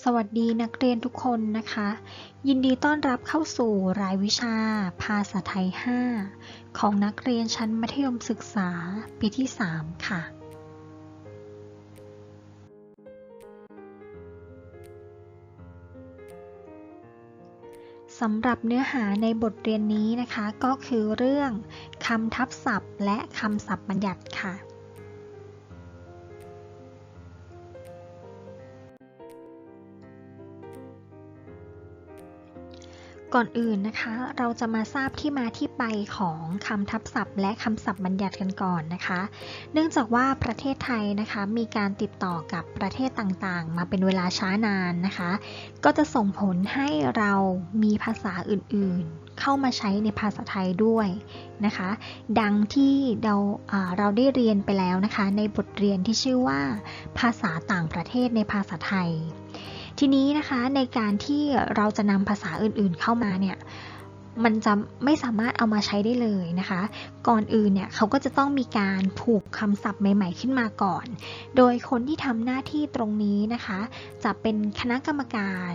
สวัสดีนักเรียนทุกคนนะคะ ยินดีต้อนรับเข้าสู่รายวิชา ภาษาไทย 5 ของนักเรียนชั้นมัธยมศึกษา ปีที่ 3 ค่ะ สำหรับเนื้อหาในบทเรียนนี้นะคะ ก็คือเรื่องคำทับศัพท์และคำศัพท์บัญญัติค่ะ ก่อนอื่นนะคะ เราจะมาทราบที่มาที่ไปของคำทับศัพท์ และคำศัพท์บัญญัติกันก่อนนะคะ เนื่องจากว่าประเทศไทยนะคะมีการติดต่อกับประเทศต่างๆ มาเป็นเวลาช้านานนะคะ ก็จะส่งผลให้เรามีภาษาอื่นๆ เข้ามาใช้ในภาษาไทยด้วยนะคะ ดังที่เราเราได้เรียนไปแล้วนะคะ ในบทเรียนที่ชื่อว่า ภาษาต่างประเทศในภาษาไทย ทีนี้นะคะในการที่เราจะนำภาษาอื่นๆเข้ามาเนี่ยมันจะไม่สามารถเอามาใช้ได้เลยนะคะ ก่อนอื่นเนี่ยเขาก็จะต้องมีการผูกคำศัพท์ใหม่ ๆ ขึ้นมาก่อน โดยคนที่ทำหน้าที่ตรงนี้นะคะ จะเป็นคณะกรรมการ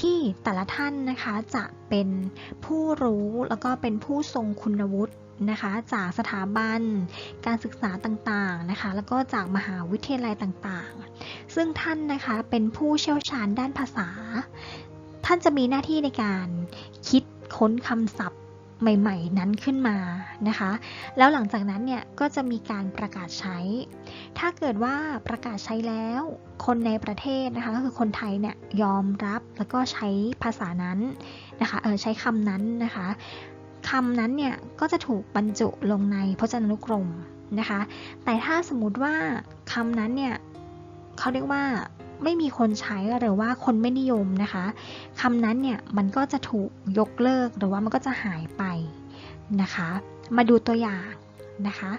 ที่แต่ละท่านนะคะจะเป็นผู้รู้แล้วก็เป็นผู้ทรงคุณวุฒิ นะคะ จากสถาบัน การศึกษาต่างๆนะคะ แล้วก็จากมหาวิทยาลัยต่างๆ ซึ่งท่านนะคะเป็นผู้เชี่ยวชาญด้านภาษา ท่านจะมีหน้าที่ในการคิดค้นคำศัพท์ใหม่ ๆ นั้นขึ้นมานะคะ แล้วหลังจากนั้นเนี่ยก็จะมีการประกาศใช้ ถ้าเกิดว่าประกาศใช้แล้ว คนในประเทศนะคะก็คือคนไทยเนี่ยยอมรับแล้วก็ใช้ภาษานั้นนะคะเออใช้คำนั้นนะคะ คำนั้นเนี่ยก็จะถูกบรรจุลงในพจนานุกรมนะคะ แต่ถ้าสมมติว่าคำนั้นเนี่ยเขาเรียกว่าไม่มีคนใช้หรือว่าคนไม่นิยมนะคะคำนั้นเนี่ยมันก็จะถูกยกเลิกหรือว่ามันก็จะหายไปนะคะ มาดูตัวอย่างนะคะ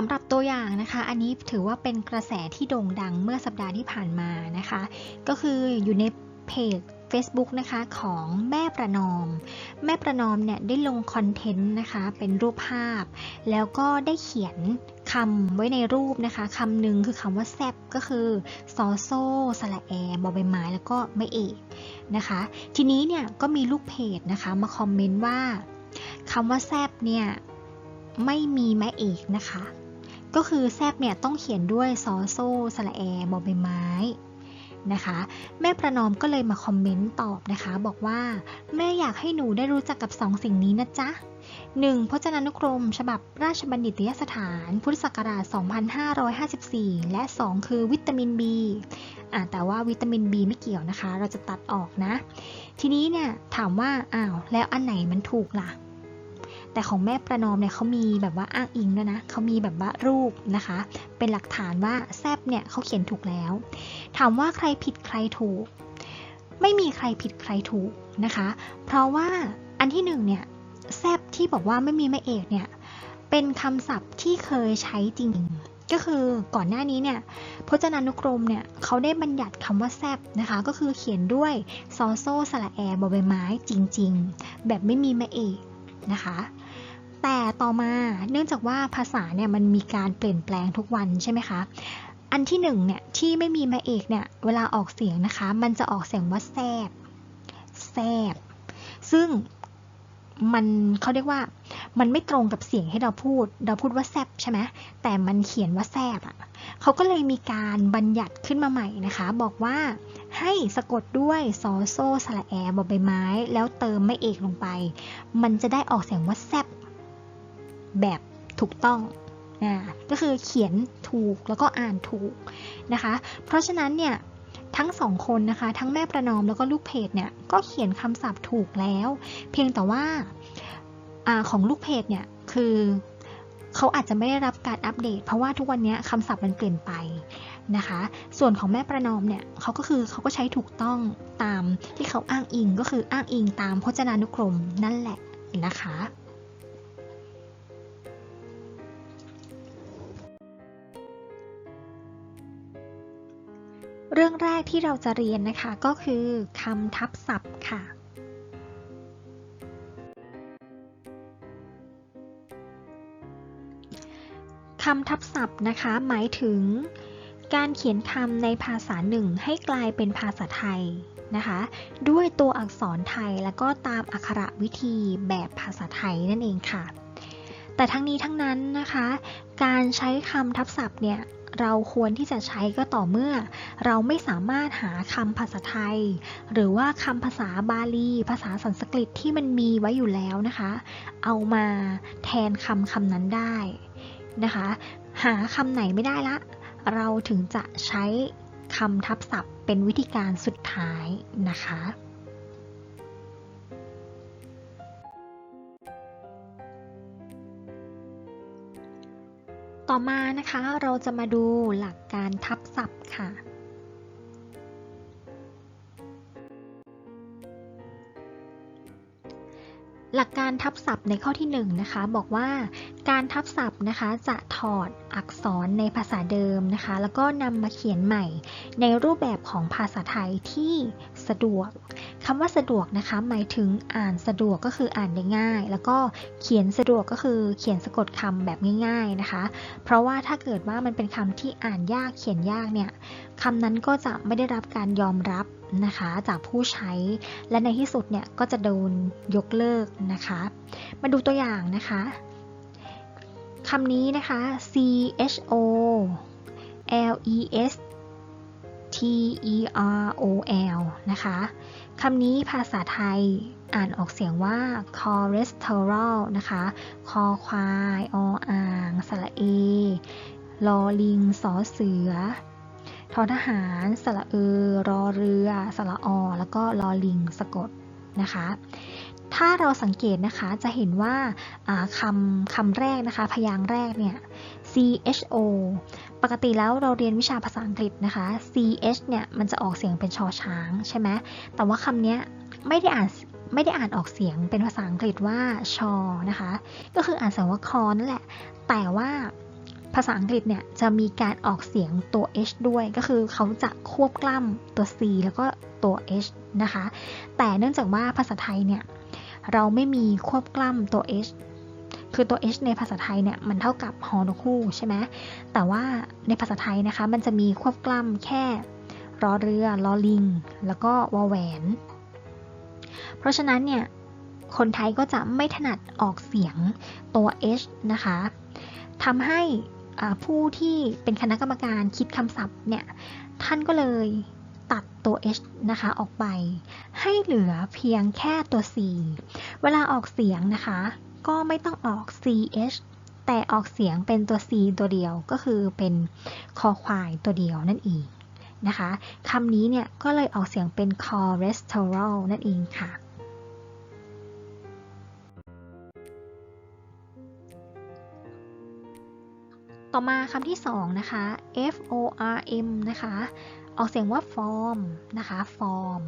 สำหรับตัวอย่างนะคะ อันนี้ถือว่าเป็นกระแสที่โด่งดังเมื่อสัปดาห์ที่ผ่านมานะคะ ก็คืออยู่ในเพจ Facebook นะคะของแม่ประนอม แม่ประนอมเนี่ยได้ลงคอนเทนต์นะคะเป็นรูปภาพ แล้วก็ได้เขียนคำไว้ในรูปนะคะคำหนึ่งคือคำว่าแซบก็คือซอโซสระแอบอใบไม้แล้วก็ไม่เอกนะคะ ทีนี้เนี่ยก็มีลูกเพจนะคะมาคอมเมนต์ว่าคำว่าแซบเนี่ยไม่มีไม้เอกนะคะ ก็คือแซบเนี่ยต้องเขียนด้วยซอโซสระแอบอใบไม้นะคะ แม่ประนอมก็เลยมาคอมเมนต์ตอบนะคะ บอกว่า แม่อยากให้หนูได้รู้จักกับ2สิ่งนี้นะจ๊ะ 1. พจนานุกรม ฉบับราชบัณฑิตยสถาน พุทธศักราช 2554 และ 2 คือวิตามิน B อ่าแต่ว่าวิตามิน B ไม่เกี่ยวนะคะ เราจะตัดออกนะ ทีนี้เนี่ยถามว่าอ้าวแล้วอันไหนมันถูกล่ะ แต่ของแม่ประนอมเนี่ยเขามีแบบว่าอ้างอิงด้วยนะเขามีแบบว่ารูปนะคะ เป็นหลักฐานว่าแซบเนี่ยเขาเขียนถูกแล้ว ถามว่าใครผิดใครถูก ไม่มีใครผิดใครถูกนะคะ เพราะว่าอันที่หนึ่งเนี่ยแซบที่บอกว่าไม่มีแม่เอกเนี่ยเป็นคำศัพท์ที่เคยใช้จริงก็คือก่อนหน้านี้เนี่ยพจนานุกรมเนี่ยเขาได้บัญญัติคำว่าแซบนะคะ ก็คือเขียนด้วยซอโซสระแอบอใบไม้จริง ๆ แบบไม่มีแม่เอกนะคะ แต่ต่อมาเนื่องจากว่าภาษาเนี่ยมันมีการเปลี่ยนแปลงทุกวันใช่ไหมคะอันที่หนึ่งเนี่ยที่ไม่มีมาเอกเนี่ยเวลาออกเสียงนะคะ มันจะออกเสียงว่าแซบแซบซึ่งมันเขาเรียกว่ามันไม่ตรงกับเสียงให้เราพูด เราพูดว่าแซบใช่ไหมแต่มันเขียนว่าแซบอะเขาก็เลยมีการบัญญัติขึ้นมาใหม่นะคะ บอกว่าให้สะกดด้วยซอโซสระแอบอใบไม้ แล้วเติมไม่เอกลงไป มันจะได้ออกเสียงว่าแซบ แบบถูกต้องนะก็คือเขียนถูกแล้วก็อ่านถูกนะคะ เพราะฉะนั้นเนี่ยทั้งสองคนนะคะ ทั้งแม่ประนอมแล้วก็ลูกเพจเนี่ยก็เขียนคำศัพท์ถูกแล้ว เพียงแต่ว่าอของลูกเพจเนี่ยคือเขาอาจจะไม่ได้รับการอัปเดต เพราะว่าทุกวันนี้คำศัพท์มันเปลี่ยนไปนะคะ ส่วนของแม่ประนอมเนี่ยเขาก็คือเขาก็ใช้ถูกต้องตามที่เขาอ้างอิงก็คืออ้างอิงตามพจนานุกรมนั่นแหละนะคะ เรื่องแรกที่เราจะเรียนนะคะก็คือคำทับศัพท์ค่ะ คำทับศัพท์นะคะ หมายถึง การเขียนคำในภาษาหนึ่งให้กลายเป็นภาษาไทยนะคะ ด้วยตัวอักษรไทยแล้วก็ตามอักขระวิธีแบบภาษาไทยนั่นเองค่ะ แต่ทั้งนี้ทั้งนั้นนะคะ การใช้คำทับศัพท์เนี่ยเราควรที่จะใช้ก็ต่อเมื่อ เราไม่สามารถหาคำภาษาไทย หรือว่าคำภาษาบาลี ภาษาสันสกฤตที่มันมีไว้อยู่แล้วนะคะ เอามาแทนคำคำนั้นได้นะคะ หาคำไหนไม่ได้ละ เราถึงจะใช้คำทับศัพท์เป็นวิธีการสุดท้ายนะคะต่อมานะคะเราจะมาดูหลักการทับศัพท์ค่ะ หลักการทับศัพท์ในข้อที่1นนะคะบอกว่าการทับศัพท์นะคะจะถอดอักษรในภาษาเดิมนะคะ แล้วก็นำมาเขียนใหม่ในรูปแบบของภาษาไทยที่สะดวก คำว่าสะดวกนะคะ หมายถึงอ่านสะดวกก็คืออ่านได้ง่าย แล้วก็เขียนสะดวกก็คือเขียนสะกดคำแบบง่าย ๆนะคะ เพราะว่าถ้าเกิดว่ามันเป็นคำที่อ่านยากเขียนยากเนี่ยคำนั้นก็จะไม่ได้รับการยอมรับนะคะจากผู้ใช้และในที่สุดเนี่ยก็จะโดนยกเลิกนะคะ มาดูตัวอย่างนะคะคำนี้นะคะ C H O L E S T E R O L นะคะ คำนี้ภาษาไทยอ่านออกเสียงว่า cholesterol นะคะ คอควายออ่าง สระเอ ลอลิง สอเสือ ทอทหาร สระเอ รอเรือ สระอ แล้วก็ลอลิง สะกดนะคะ ถ้าเราสังเกตนะคะ จะเห็นว่าคำคำแรกนะคะ พยางค์แรกเนี่ย cho ปกติแล้วเราเรียนวิชาภาษาอังกฤษนะคะ ch เนี่ยมันจะออกเสียงเป็นชอช้างใช่ไหมแต่ว่าคำนี้ไม่ได้อ่านไม่ได้อ่านออกเสียงเป็นภาษาอังกฤษว่าชอนะคะ ก็คืออ่านเสียงว่าคอนั่นแหละ แต่ว่าภาษาอังกฤษเนี่ยจะมีการออกเสียงตัว h ด้วย ก็คือเขาจะควบกล้ำตัว c แล้วก็ตัว h นะคะ แต่เนื่องจากว่าภาษาไทยเนี่ยเราไม่มีควบกล้ำตัว h คือตัว h ในภาษาไทยเนี่ยมันเท่ากับฮอนคู่ใช่ไหมแต่ว่าในภาษาไทยนะคะ มันจะมีควบกล้ำแค่รอเรือลอลิง แล้วก็วอแหวน เพราะฉะนั้นเนี่ยคนไทยก็จะไม่ถนัดออกเสียงตัว h นะคะทำให้ผู้ที่เป็นคณะกรรมการคิดคำศัพท์เนี่ยท่านก็เลยตัดตัว h นะคะออกไป ให้เหลือเพียงแค่ตัว c เวลาออกเสียงนะคะ ก็ไม่ต้องออก ch แต่ออกเสียงเป็นตัว c ตัวเดียวก็คือเป็นคอควายตัวเดียวนั่นเองนะคะคำนี้เนี่ยก็เลยออกเสียงเป็น cholesterol นั่นเองค่ะ ต่อมาคำที่สองนะคะ f o r m นะคะ ออกเสียงว่า form นะคะ form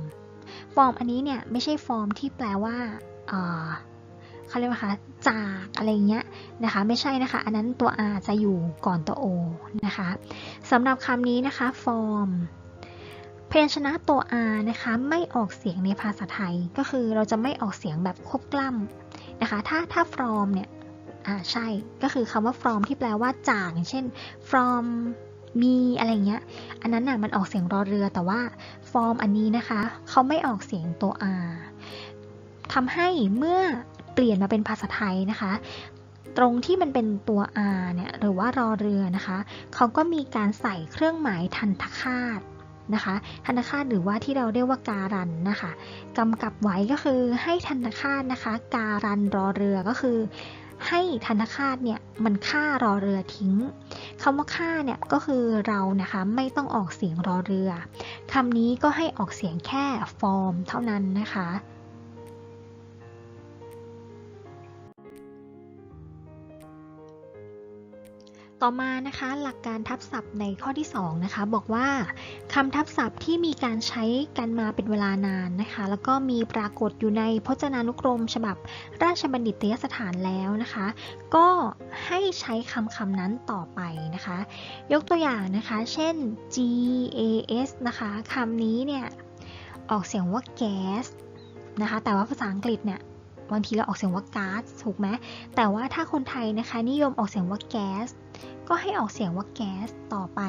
form อันนี้เนี่ยไม่ใช่ form ที่แปลว่า เขาเรียกว่าคะจากอะไรเงี้ยนะคะ ไม่ใช่นะคะ อันนั้นตัว r จะอยู่ก่อนตัว o นะคะสำหรับคำนี้นะคะ form พยัญชนะตัว r นะคะไม่ออกเสียงในภาษาไทยก็คือเราจะไม่ออกเสียงแบบควบกล้ำนะคะ ถ้าถ้า from เนี่ยอ่าใช่ก็คือคำว่า from ที่แปลว่าจากเช่น from มีอะไรเงี้ย อันนั้นน่ะมันออกเสียงรอเรือแต่ว่า form อันนี้นะคะเขาไม่ออกเสียงตัว r ทำให้เมื่อ เปลี่ยนมาเป็นภาษาไทยนะคะ ตรงที่มันเป็นตัว r เนี่ยหรือว่ารอเรือนะคะ เขาก็มีการใส่เครื่องหมายทันทคาตนะคะทันตคาตหรือว่าที่เราเรียกว่าการันนะคะกำกับไว้ก็คือให้ทันตคาตนะคะ การันรอเรือก็คือ ให้ทันตคาตเนี่ยมันฆ่ารอเรือทิ้งคำว่าฆ่าเนี่ยก็คือเรานะคะไม่ต้องออกเสียงรอเรือคำนี้ก็ให้ออกเสียงแค่ฟอร์มเท่านั้นนะคะ ต่อมานะคะหลักการทับศัพท์ในข้อที่2นะคะบอกว่าคำทับศัพท์ที่มีการใช้กันมาเป็นเวลานานนะคะ แล้วก็มีปรากฏอยู่ในพจนานุกรม ฉบับราชบัณฑิตยสถานแล้วนะคะ ก็ให้ใช้คำคำนั้นต่อไปนะคะ ยกตัวอย่างนะคะ เช่น G A S นะคะคำนี้เนี่ยออกเสียงว่า gas นะคะ แต่ว่าภาษาอังกฤษเนี่ยบางทีเราออกเสียงว่าก๊าซถูกไหมแต่ว่าถ้าคนไทยนะคะนิยมออกเสียงว่าแก๊ส ก็ให้ออกเสียงว่าแก๊สต่อไป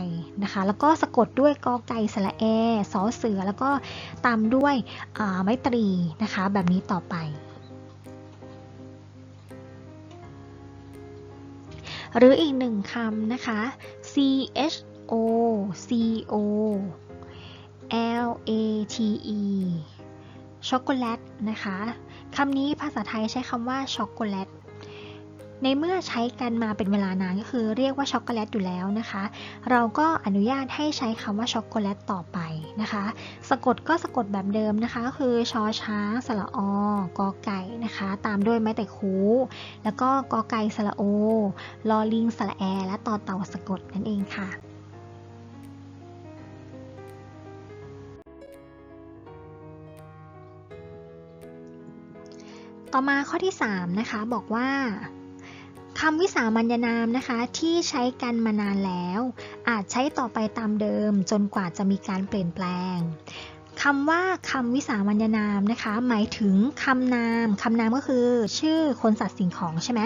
นะคะ แล้วก็สะกดด้วยกอไก่สระแอสอเสือ แล้วก็ตามด้วยไม้ตรีนะคะ แบบนี้ต่อไป หรืออีกหนึ่งคำนะคะ C H O C O L A T E ช็อกโกแลตนะคะคำนี้ภาษาไทยใช้คำว่าช็อกโกแลต ในเมื่อใช้กันมาเป็นเวลานานก็คือเรียกว่าช็อกโกแลตอยู่แล้วนะคะ เราก็อนุญาตให้ใช้คำว่าช็อกโกแลตต่อไปนะคะ สะกดก็สะกดแบบเดิมนะคะ คือชอช้างสระอกอไก่นะคะ ตามด้วยไม้แต่คูแล้วก็กอไก่สระโอลอลิงสระแอ และต่อเต่าสะกดนั่นเองค่ะต่อมาข้อที่ 3 นะคะ บอกว่า คำวิสามัญนามนะคะที่ใช้กันมานานแล้ว อาจใช้ต่อไปตามเดิมจนกว่าจะมีการเปลี่ยนแปลงคำว่าคำวิสามัญนามนะคะ หมายถึงคำนามคำนามก็คือ ชื่อคนสัตว์สิ่งของใช่ไหม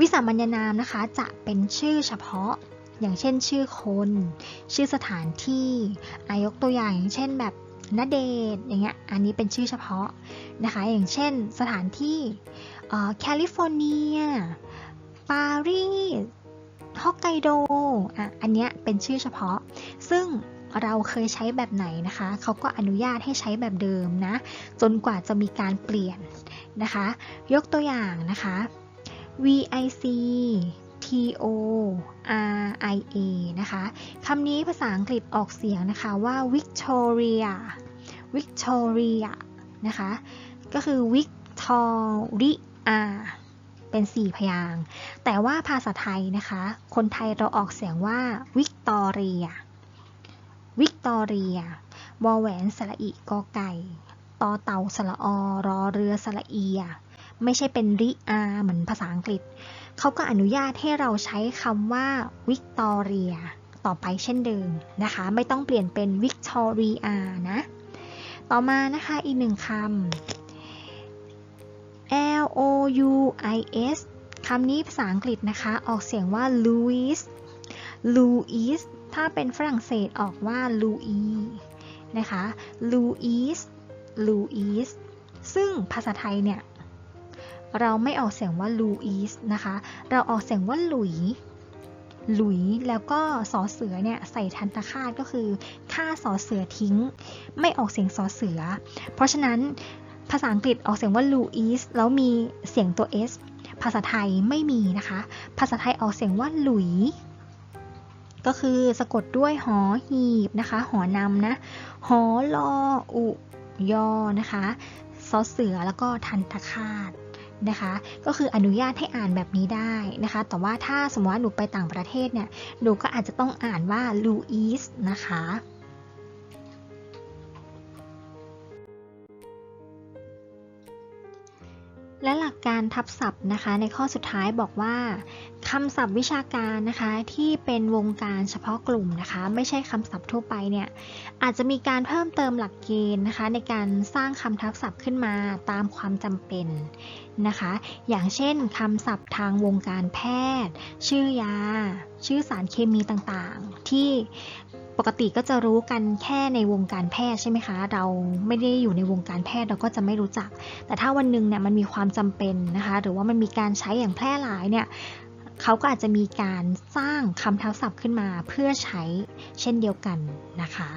วิสามัญนามนะคะจะเป็นชื่อเฉพาะ อย่างเช่น ชื่อคน ชื่อสถานที่อายกตัวอย่างอย่างเช่นแบบนเดชอย่างเงี้ยอันนี้เป็นชื่อเฉพาะนะคะ อย่างเช่นสถานที่แคลิฟอร์เนีย ปารีสฮอกไกโดอะอันเนี้ยเป็นชื่อเฉพาะ ซึ่งเราเคยใช้แบบไหนนะคะ เขาก็อนุญาตให้ใช้แบบเดิมนะ จนกว่าจะมีการเปลี่ยนนะคะ ยกตัวอย่างนะคะ VIC T O R I A นะคะคำนี้ภาษาอังกฤษออกเสียงนะคะว่า Victoria Victoria นะคะ ก็คือ Victoria เป็น 4 พยาง แต่ว่าภาษาไทยนะคะ คนไทยเราออกเสียงว่า Victoria Victoria วอแหวนสระอิกอไก่ตอเต่าสระอรอเรือสระเอีย ไม่ใช่เป็นริอาเหมือนภาษาอังกฤษ เขาก็อนุญาตให้เราใช้คำว่าวิกตอเรียต่อไปเช่นเดิมนะคะ ไม่ต้องเปลี่ยนเป็นวิกตอเรียนะ ต่อมานะคะอีกหนึ่งคำ L O U I S คำนี้ภาษาอังกฤษนะคะ ออกเสียงว่า Louis Louis ถ้าเป็นฝรั่งเศสออกว่า Louis นะคะ Louis Louis ซึ่งภาษาไทยเนี่ย เราไม่ออกเสียงว่าลูอีสนะคะ เราออกเสียงว่าหลุยหลุยแล้วก็สอเสือเนี่ยใส่ทันตคาตก็คือ ค่าสอเสือทิ้ง ไม่ออกเสียงสอเสือ เพราะฉะนั้น ภาษาอังกฤษออกเสียงว่าลูอีสแล้วมีเสียงตัว s ภาษาไทยไม่มีนะคะ ภาษาไทยออกเสียงว่าหลุย ก็คือสะกดด้วยหอหีบนะคะ หอนำนะ หอลออุยอนะคะซอเสือแล้วก็ทันตคาตนะคะ ก็คืออนุญาตให้อ่านแบบนี้ได้นะคะ แต่ว่าถ้าสมมติว่าหนูไปต่างประเทศเนี่ย หนูก็อาจจะต้องอ่านว่าลูอีสนะคะ และหลักการทับศัพท์นะคะ ในข้อสุดท้ายบอกว่าคำศัพท์วิชาการนะคะที่เป็นวงการเฉพาะกลุ่มนะคะ ไม่ใช่คำศัพท์ทั่วไปเนี่ยอาจจะมีการเพิ่มเติมหลักเกณฑ์นะคะ ในการสร้างคำทับศัพท์ขึ้นมาตามความจำเป็นนะคะ อย่างเช่นคำศัพท์ทางวงการแพทย์ ชื่อยา ชื่อสารเคมีต่างๆ ที่ ปกติก็จะรู้กันแค่ในวงการแพทย์ใช่ไหมคะ เราไม่ได้อยู่ในวงการแพทย์เราก็จะไม่รู้จัก แต่ถ้าวันหนึ่งเนี่ยมันมีความจำเป็นนะคะ หรือว่ามันมีการใช้อย่างแพร่หลายเนี่ยเขาก็อาจจะมีการสร้างคำทับศัพท์ขึ้นมาเพื่อใช้เช่นเดียวกันนะคะ